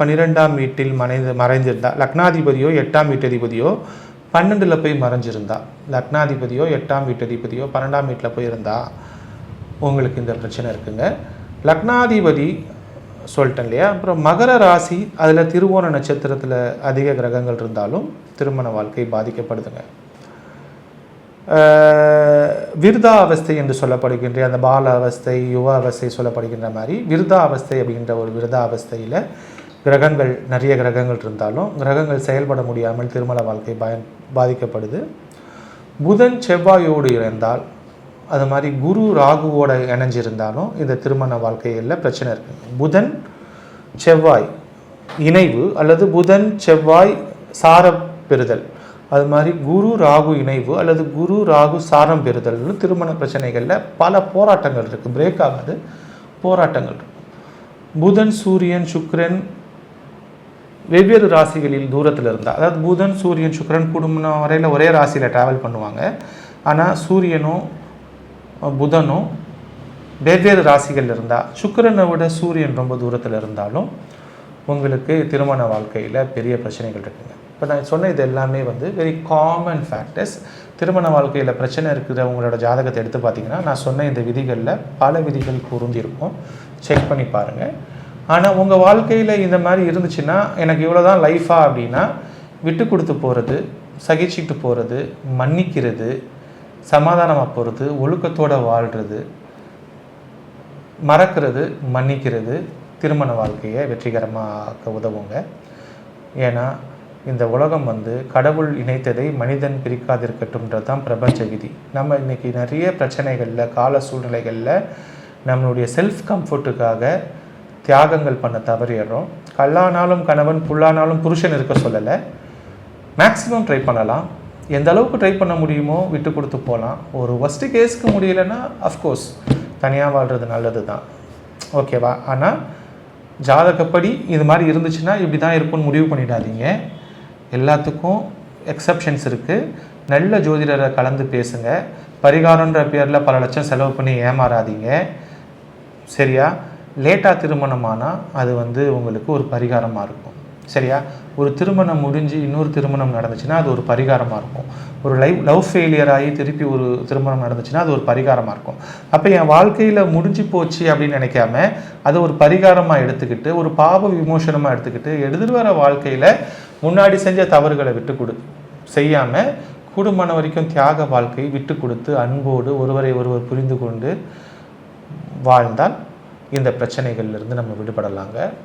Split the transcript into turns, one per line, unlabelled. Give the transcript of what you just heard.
பன்னிரெண்டாம் வீட்டில் மறைந்து மறைந்திருந்தா லக்னாதிபதியோ எட்டாம் வீட்டதிபதியோ பன்னெண்டில் போய் மறைஞ்சிருந்தா. லக்னாதிபதியோ எட்டாம் வீட்டதிபதியோ பன்னெண்டாம் வீட்டில் போய் இருந்தா உங்களுக்கு இந்த பிரச்சனை இருக்குங்க. லக்னாதிபதி சொல்லிட்டேன் இல்லையா? அப்புறம் மகர ராசி அதில் திருவோண நட்சத்திரத்தில் அதிக கிரகங்கள் இருந்தாலும் திருமண வாழ்க்கை பாதிக்கப்படுதுங்க. விருதா அவஸ்தை என்று சொல்லப்படுகின்ற அந்த பால அவஸ்தை யுவ அவஸ்தை சொல்லப்படுகின்ற மாதிரி விருதா அவஸ்தை அப்படின்ற ஒரு விருதா அவஸ்தையில் கிரகங்கள் நிறைய கிரகங்கள் இருந்தாலும் கிரகங்கள் செயல்பட முடியாமல் திருமண வாழ்க்கை பயன் பாதிக்கப்படுது. புதன் செவ்வாயோடு இருந்தால் அது மாதிரி குரு ராகுவோட இணைஞ்சிருந்தாலும் இந்த திருமண வாழ்க்கையில் பிரச்சனை இருக்குது புதன் செவ்வாய் இணைவு அல்லது புதன் செவ்வாய் சார பெறுதல். அது மாதிரி குரு ராகு இணைவு அல்லது குரு ராகு சாரம் பெறுதல்னு திருமண பிரச்சனைகளில் பல போராட்டங்கள் இருக்குது பிரேக் ஆகாது போராட்டங்கள் புதன் சூரியன் சுக்ரன் வெவ்வேறு ராசிகளில் தூரத்தில் இருந்தால் அதாவது புதன் சூரியன் சுக்கரன் குடும்பம் வரையில் ஒரே ராசியில் ட்ராவல் பண்ணுவாங்க. ஆனால் சூரியனும் புதனும் வெவ்வேறு ராசிகள் இருந்தால் சுக்கிரனை விட சூரியன் ரொம்ப தூரத்தில் இருந்தாலும் உங்களுக்கு திருமண வாழ்க்கையில் பெரிய பிரச்சனைகள் இருக்குங்க. இப்போ நான் சொன்ன இது எல்லாமே வந்து வெரி காமன் ஃபேக்டர்ஸ் திருமண வாழ்க்கையில் பிரச்சனை இருக்கிறவங்களோட ஜாதகத்தை எடுத்து பார்த்தீங்கன்னா நான் சொன்ன இந்த விதிகளில் பல விதிகள் பொருந்திருக்கும் செக் பண்ணி பாருங்கள் ஆனால் உங்கள் வாழ்க்கையில் இந்த மாதிரி இருந்துச்சுன்னா எனக்கு இவ்வளோ தான் லைஃபா அப்படின்னா விட்டு கொடுத்து போகிறது சகிச்சுக்கிட்டு போகிறது மன்னிக்கிறது சமாதானமாக போகிறது ஒழுக்கத்தோடு வாழ்கிறது மறக்கிறது மன்னிக்கிறது திருமண வாழ்க்கையை வெற்றிகரமாக உதவுங்க. ஏன்னா இந்த உலகம் வந்து கடவுள் இணைத்ததை மனிதன் பிரிக்காதிருக்கட்டும்ன்றது தான் பிரபஞ்ச விதி. நம்ம இன்றைக்கி நிறைய பிரச்சனைகளில் கால சூழ்நிலைகளில் நம்மளுடைய செல்ஃப் கம்ஃபர்ட்டுக்காக தியாகங்கள் பண்ண தவறிடுறோம். கல்லானாலும் கணவன் புல்லானாலும் புருஷன் இருக்க சொல்லலை. மேக்ஸிமம் ட்ரை பண்ணலாம். எந்த அளவுக்கு ட்ரை பண்ண முடியுமோ விட்டு கொடுத்து போகலாம். ஒரு ஒஸ்ட்டு கேஸ்க்கு முடியலைன்னா அஃப்கோர்ஸ் தனியாக வாழ்கிறது நல்லது தான். ஓகேவா ஆனால் ஜாதகப்படி இது மாதிரி இருந்துச்சுன்னா இப்படி தான் இருக்கும்னு முடிவு பண்ணிடாதீங்க. எல்லாத்துக்கும் எக்ஸப்ஷன்ஸ் இருக்குது நல்ல ஜோதிடரை கலந்து பேசுங்க. பரிகாரன்ற பேரில் பல லட்சம் செலவு பண்ணி ஏமாறாதீங்க. சரியா? லேட்டாக திருமணமானால் அது வந்து உங்களுக்கு ஒரு பரிகாரமாக இருக்கும். சரியா? ஒரு திருமணம் முடிஞ்சு இன்னொரு திருமணம் நடந்துச்சுன்னா அது ஒரு பரிகாரமாக இருக்கும். ஒரு லைவ் லவ் ஃபெயிலியர் ஆகி திருப்பி ஒரு திருமணம் நடந்துச்சுன்னா அது ஒரு பரிகாரமாக இருக்கும். அப்போ என் வாழ்க்கையில் முடிஞ்சு போச்சு அப்படின்னு நினைக்காம அதை ஒரு பரிகாரமாக எடுத்துக்கிட்டு ஒரு பாவ விமோசனமாக எடுத்துக்கிட்டு எடுத்துகிட்டு வர வாழ்க்கையில் முன்னாடி செஞ்ச தவறுகளை விட்டு கொடு. செய்யாமல் கூடுமான வரைக்கும் தியாக வாழ்க்கை விட்டு கொடுத்து அன்போடு ஒருவரை ஒருவர் புரிந்து கொண்டு வாழ்ந்தால் இந்த பிரச்சனைகள்லேருந்து நம்ம விடுபடலாங்க.